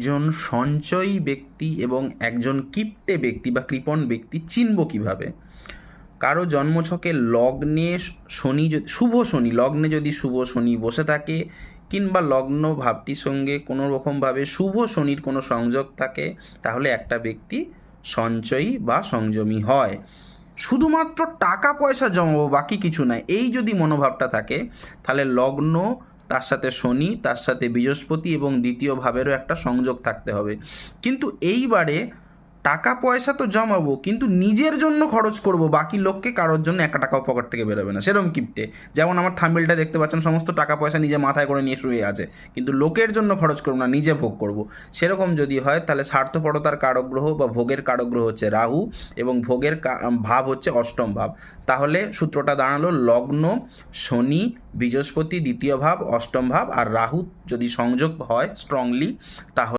একজন সঞ্চয়ী ব্যক্তি এবং একজন কিপ্টে ব্যক্তি বা কৃপণ ব্যক্তি চিনব কীভাবে? কারও জন্মছকে লগ্নে শনি শুভ শনি, লগ্নে যদি শুভ শনি বসে থাকে কিংবা লগ্ন ভাবটির সঙ্গে কোনো রকমভাবে শুভ শনির কোনো সংযোগ থাকে, তাহলে একটা ব্যক্তি সঞ্চয়ী বা সংযমী হয়। শুধুমাত্র টাকা পয়সা জমাবো, বাকি কিছু নয় এই যদি মনোভাবটা থাকে, তাহলে লগ্ন তার সাথে শনি, তার সাথে বৃহস্পতি এবং দ্বিতীয় ভাবেরও একটা সংযোগ থাকতে হবে। কিন্তু এইবারে টাকা পয়সা তো জমাবো, কিন্তু নিজের জন্য খরচ করব, বাকি লোককে কারোর জন্য একটা টাকাও পকেট থেকে বেরোবে না। সেরকম কিপটে। যেমন আমার থাম্বেলটা দেখতে পাচ্ছেন, সমস্ত টাকা পয়সা নিজে মাথায় করে নিয়ে শুয়ে আছে, কিন্তু লোকের জন্য খরচ করব না, নিজে ভোগ করব। সেরকম যদি হয়, তাহলে স্বার্থপরতার কারক গ্রহ বা ভোগের কারক গ্রহ হচ্ছে রাহু, এবং ভোগের ভাব হচ্ছে অষ্টম ভাব। তাহলে সূত্রটা দাঁড়াল, লগ্ন, শনি, বৃহস্পতি, দ্বিতীয় ভাব, অষ্টম ভাব, আর রাহু যদি সংযোগ হয় স্ট্রংলি তাহলে